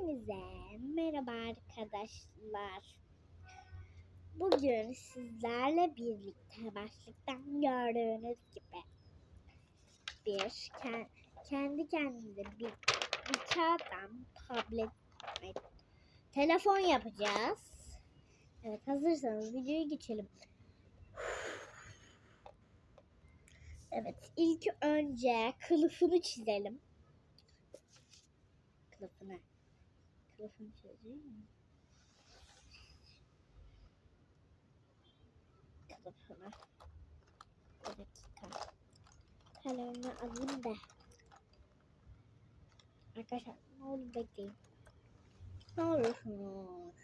Hepinize merhaba arkadaşlar. Bugün sizlerle birlikte başlıktan gördüğünüz gibi bir ke- kendi kendimize bir, kağıttan tablet ay, telefon yapacağız. Evet hazırsanız videoya geçelim. Evet ilk önce kılıfını çizelim. Kılıfını. Kılıfını çizeyim mi? Kılıfını. Bir dakika. Kalemimi alayım da. Arkadaşlar ne olur bekleyin. Ne olursunuz?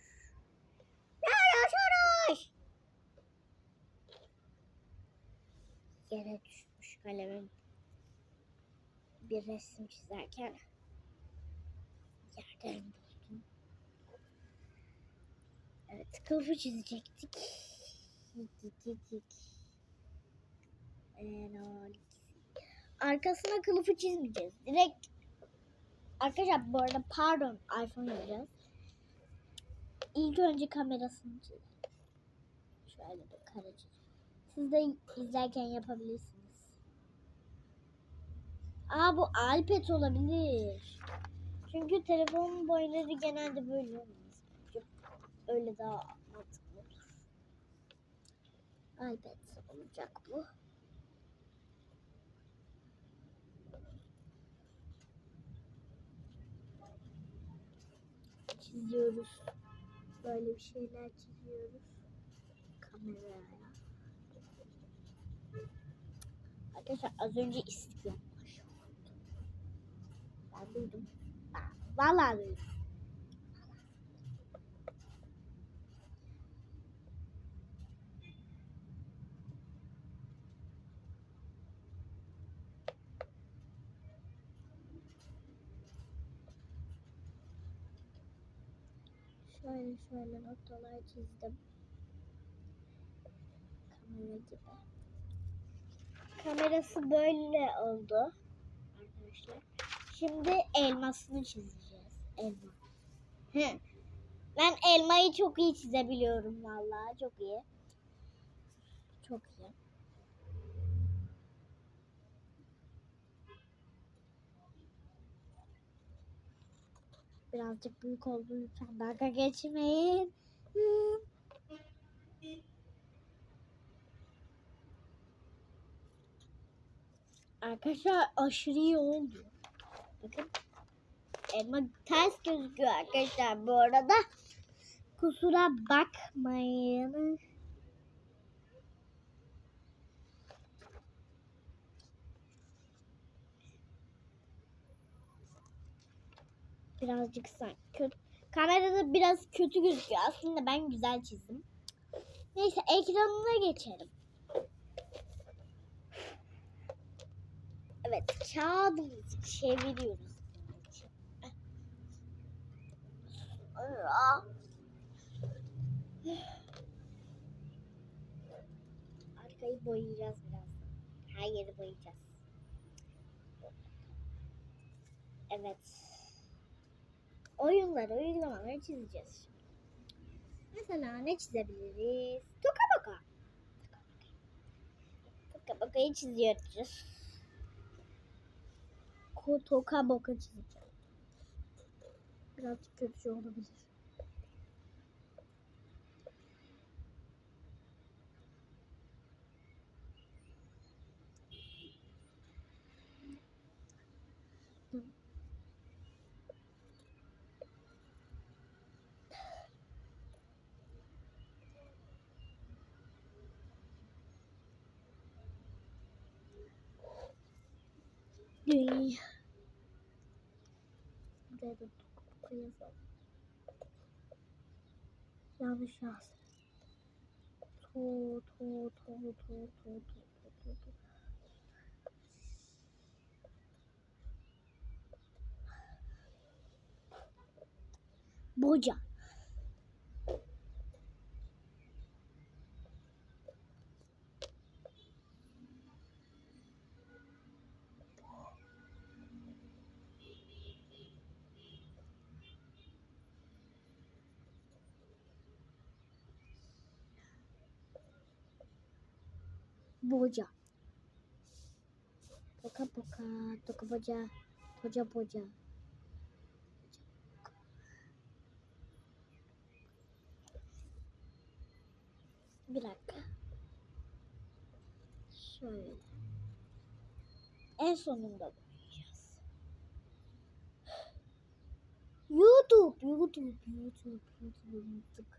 Ne olursunuz? Yere düşmüş kalemim. Bir resim çizerken yerden. Evet, kılıfı çizecektik. Ee, Arkasına kılıfı çizmeyeceğiz. Direkt Arkadaşlar bu arada pardon iPhone yapacağız. İlk önce kamerasını çizelim. Şöyle bir kare. Siz de izlerken yapabilirsiniz. Aa bu iPad olabilir. Çünkü telefonun boyları genelde böyle olmaz. Öyle daha mantıklı olur. iPad olacak bu. Çiziyoruz. Böyle bir şeyler çiziyoruz. Kameraya. Arkadaşlar az önce istiklal. Ben duydum. Vallahi duydum. Şöyle şöyle noktalar çizdim. Kamera gibi. Kamerası böyle oldu. Arkadaşlar. Şimdi elmasını çizeceğiz. Elma. Ben elmayı çok iyi çizebiliyorum vallahi. Çok iyi. Çok iyi. Birazcık büyük oldu lütfen dalga geçmeyin. Hı. Arkadaşlar aşırı iyi oldu. Bakın. Elma ters gözüküyor arkadaşlar bu arada. Kusura bakmayın. Birazcık sanki kötü. Kamerada biraz kötü gözüküyor. Aslında ben güzel çizdim. Neyse ekranına geçelim. Evet kağıdımızı çeviriyoruz. Arkayı boyayacağız biraz. Her yeri boyayacağız. Evet. Oyunları, uygulamaları çizeceğiz. Mesela ne çizebiliriz? Toka boka. Toka bokayı çiziyoruz. Toka boka çizeceğim. Birazcık kötü olabilir. 绿衣，这个灰色，吓不吓死？突突突突突突突突突！不讲。Boca. Poka poka, toka boca, boca boca. Bir dakika. Şöyle. En sonunda boyayacağız. YouTube, YouTube, YouTube, YouTube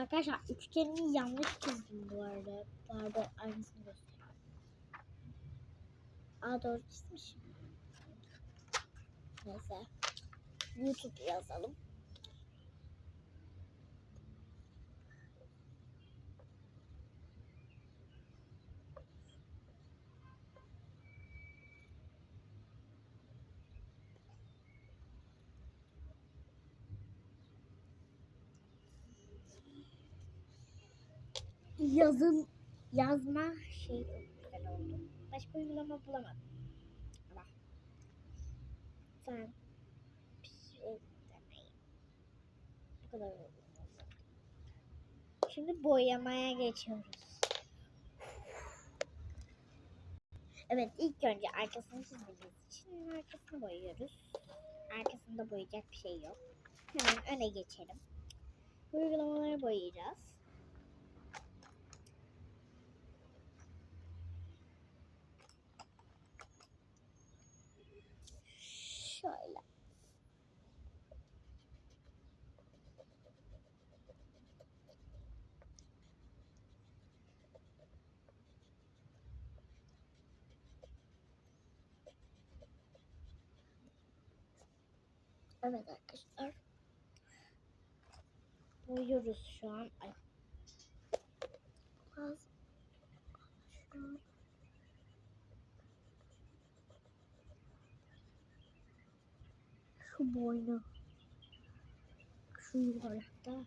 Arkadaşlar üçgenini yanlış çizdim bu arada. Pardon aynısını gösteriyorum. Aa doğru çizmişim. Neyse. YouTube yazalım. Yazın yazma şey çok oldu. Başka uygulama bulamadım. Ama sen bir şey demeyin. Bu kadar oldu. Şimdi boyamaya geçiyoruz. Evet ilk önce arkasını çizdiğimiz için arkasını boyuyoruz. Arkasında boyayacak bir şey yok. Hemen öne geçelim. Uygulamaları boyayacağız. Şöyle. Evet arkadaşlar. Boyuyoruz şu an. Ay. Az. Şu an. Şu boynu. Şu yuvarlakta.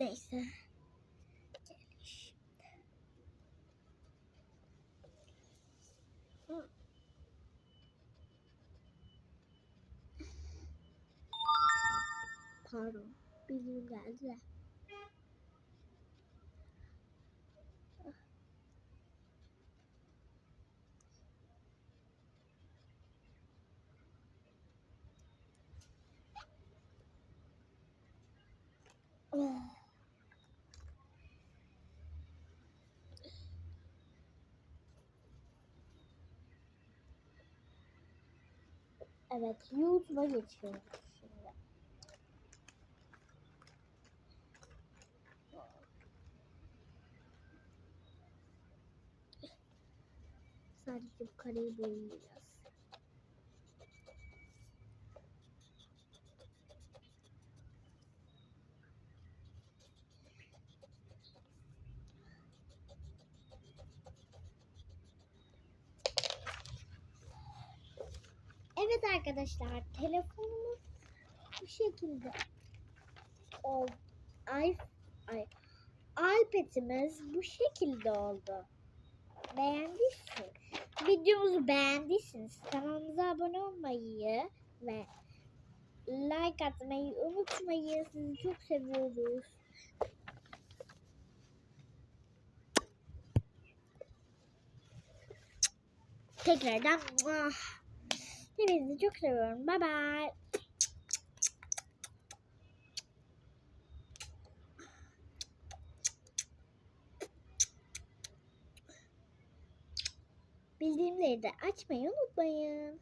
Neyse. Pardon. Bildirim geldi de. Evet, YouTube'a geçiyoruz şimdi. Sadece bu kareyi boyayacağız. Evet arkadaşlar telefonumuz bu şekilde. Ay, ay, iPad'imiz bu şekilde oldu. Beğendiyseniz, videomuzu beğendiyseniz kanalımıza abone olmayı ve like atmayı unutmayın. Sizi çok seviyoruz. Tekrardan muah. Hepinizi çok seviyorum. Bye bye. Bildirimleri de açmayı unutmayın.